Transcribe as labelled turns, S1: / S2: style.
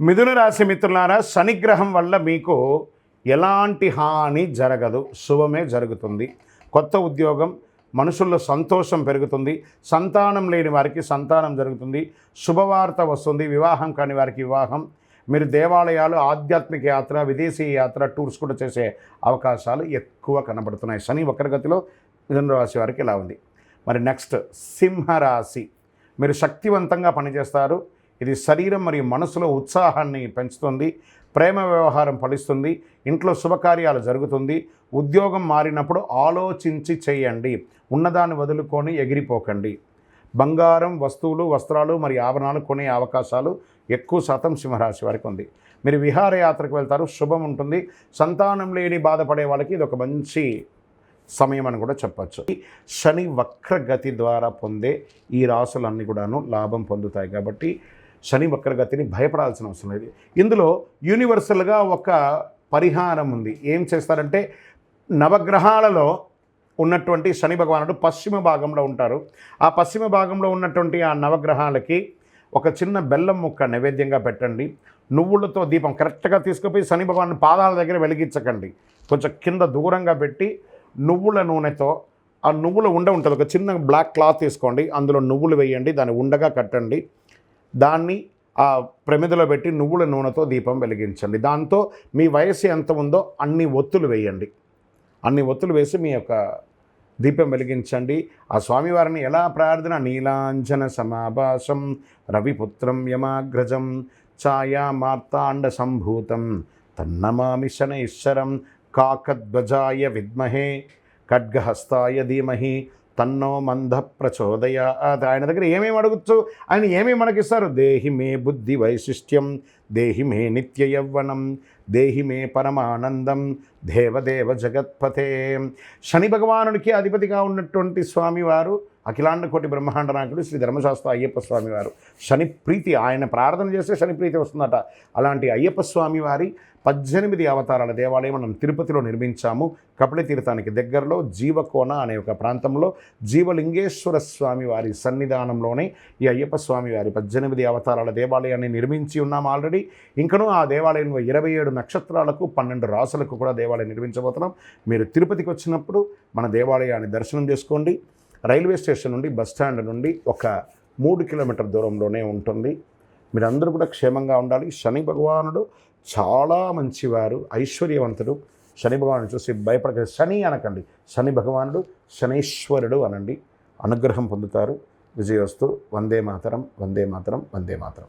S1: మిథున రాశి మిత్రులారా శనిగ్రహం వల్ల మీకు ఎలాంటి హాని జరగదు శుభమే జరుగుతుంది. కొత్త ఉద్యోగం మనుషుల్లో సంతోషం పెరుగుతుంది సంతానం లేని వారికి సంతానం జరుగుతుంది శుభవార్త వస్తుంది వివాహం కాని వారికి వివాహం మీరు దేవాలయాలు ఆధ్యాత్మిక యాత్ర విదేశీ యాత్ర టూర్స్ కూడా చేసే అవకాశాలు ఎక్కువ కనబడుతున్నాయి. శని వక్రగతిలో మిథున రాశి వారికి ఇలా ఉంది. మరి నెక్స్ట్ సింహరాశి. మీరు శక్తివంతంగా పనిచేస్తారు ఇది శరీరం మరియు మనసులో ఉత్సాహాన్ని పెంచుతుంది ప్రేమ వ్యవహారం ఫలిస్తుంది ఇంట్లో శుభకార్యాలు జరుగుతుంది ఉద్యోగం మారినప్పుడు ఆలోచించి చేయండి ఉన్నదాన్ని వదులుకొని ఎగిరిపోకండి. బంగారం వస్తువులు వస్త్రాలు మరియు ఆభరణాలు కొనే అవకాశాలు ఎక్కువ శాతం సింహరాశి వారికి ఉంది. మీరు విహారయాత్రకు వెళ్తారు శుభం ఉంటుంది సంతానం లేని బాధపడే వాళ్ళకి ఇది ఒక మంచి సమయం అని కూడా చెప్పచ్చు. శని వక్రగతి ద్వారా పొందే ఈ రాసులన్నీ కూడాను లాభం పొందుతాయి కాబట్టి శని వక్రగతిని భయపడాల్సిన అవసరం లేదు. ఇందులో యూనివర్సల్గా ఒక పరిహారం ఉంది. ఏం చేస్తారంటే నవగ్రహాలలో ఉన్నటువంటి శని భగవానుడు పశ్చిమ భాగంలో ఉంటారు. ఆ పశ్చిమ భాగంలో ఉన్నటువంటి ఆ నవగ్రహాలకి ఒక చిన్న బెల్లం ముక్క నైవేద్యంగా పెట్టండి. నువ్వులతో దీపం కరెక్ట్గా తీసుకుపోయి శని భగవాన్ పాదాల దగ్గర వెలిగించకండి. కొంచెం కింద దూరంగా పెట్టి నువ్వుల నూనెతో ఆ నువ్వుల ఉండ ఉంటుంది ఒక చిన్న బ్లాక్ క్లాత్ తీసుకోండి. అందులో నువ్వులు వేయండి దాన్ని ఉండగా కట్టండి. దాన్ని ఆ ప్రమిదలో పెట్టి నువ్వుల నూనెతో దీపం వెలిగించండి. దాంతో మీ వయసు ఎంత ఉందో అన్ని ఒత్తులు వేయండి. అన్ని ఒత్తులు వేసి మీ యొక్క దీపం వెలిగించండి. ఆ స్వామివారిని ఎలా ప్రార్థన? నీలాంజన సమాభాసం రవిపుత్రం యమాగ్రజం ఛాయా మార్తాండ సంభూతం తన్నమామి శనైశ్వరం కాకధ్వజాయ విద్మహే ఖడ్గహస్తాయ ధీమహి తన్నో మంద ప్రచోదయ. ఆయన దగ్గర ఏమేమి అడగచ్చు ఆయన ఏమేమి మనకిస్తారు? దేహి మే బుద్ధి వైశిష్ట్యం దేహి మే నిత్య యవ్వనం దేహి మే పరమానందం దేవదేవ జగత్పథే శని భగవానుడికి అధిపతిగా ఉన్నటువంటి స్వామివారు అఖిలాండ కోటి బ్రహ్మాండ నాయకుడు శ్రీ ధర్మశాస్త్ర అయ్యప్ప స్వామివారు. శని ప్రీతి ఆయన ప్రార్థన చేస్తే శని ప్రీతి వస్తుందట. అలాంటి అయ్యప్ప స్వామివారి పద్దెనిమిది అవతారాల దేవాలయం మనం తిరుపతిలో నిర్మించాము. కపిల తీర్థానికి దగ్గరలో జీవకోన అనే ఒక ప్రాంతంలో జీవలింగేశ్వర స్వామి వారి సన్నిధానంలోనే ఈ అయ్యప్ప స్వామి వారి పద్దెనిమిది అవతారాల దేవాలయాన్ని నిర్మించి ఉన్నాం ఆల్రెడీ. ఇంకనూ ఆ దేవాలయంలో ఇరవై ఏడు నక్షత్రాలకు పన్నెండు రాసులకు కూడా దేవాలయం నిర్మించబోతున్నాం. మీరు తిరుపతికి వచ్చినప్పుడు మన దేవాలయాన్ని దర్శనం చేసుకోండి. రైల్వే స్టేషన్ నుండి బస్ స్టాండ్ నుండి ఒక మూడు కిలోమీటర్ దూరంలోనే ఉంటుంది. మీరందరూ కూడా క్షేమంగా ఉండాలి. శని భగవానుడు చాలా మంచివారు ఐశ్వర్యవంతుడు. శని భగవాను చూసి భయపడక శని అనకండి. శని భగవానుడు శనీశ్వరుడు అనండి. అనుగ్రహం పొందుతారు. విజయోస్తు వందే మాతరం వందే మాతరం వందే మాతరం.